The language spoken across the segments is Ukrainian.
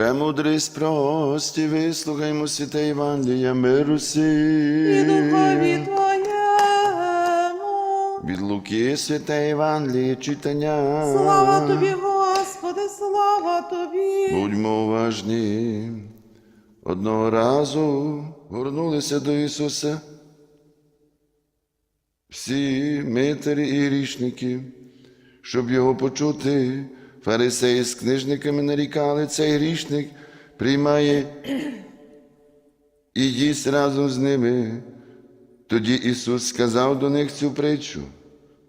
Премудрість прості, вислухаймо святе Євангелія миру і духові Твоєму. Від Луки святе Євангеліє читання. Слава Тобі, Господи, слава Тобі. Будьмо уважні. Одного разу горнулися до Ісуса всі митарі і грішники, щоб його почути. Фарисеї з книжниками нарікали, цей грішник приймає і їсть разом з ними. Тоді Ісус сказав до них цю притчу.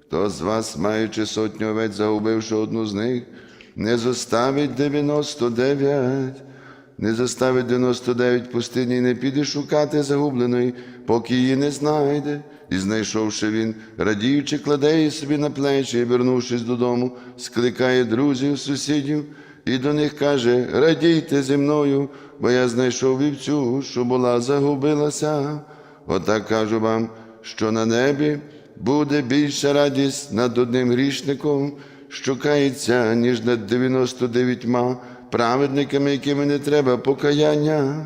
Хто з вас, маючи сотню овець, загубивши одну з них, не зоставить 99, не зоставить 99 в пустині і не піде шукати загубленої, поки її не знайде. І знайшовши він, радіючи, кладе її собі на плечі і, вернувшись додому, скликає друзів, сусідів і до них каже: Радійте зі мною, бо я знайшов вівцю, що була загубилася. Отак кажу вам, що на небі буде більша радість над одним грішником, що кається, ніж над 99 праведниками, якими не треба покаяння.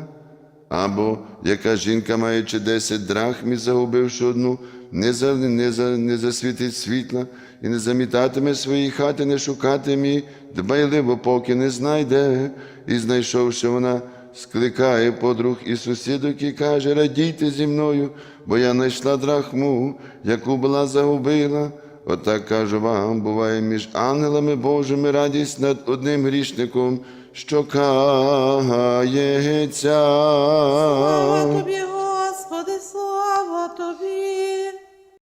Або яка жінка, маючи 10 драхм і загубивши одну, не, за, не, за, не засвітить світла і не замітатиме свої хати, не шукатиме, дбайливо, поки не знайде, і знайшовши вона, скликає подруг і сусідок і каже, радійте зі мною, бо я знайшла драхму, яку була загубила. Отак кажу вам, буває між ангелами Божими радість над одним грішником, що кається. Слава Тобі,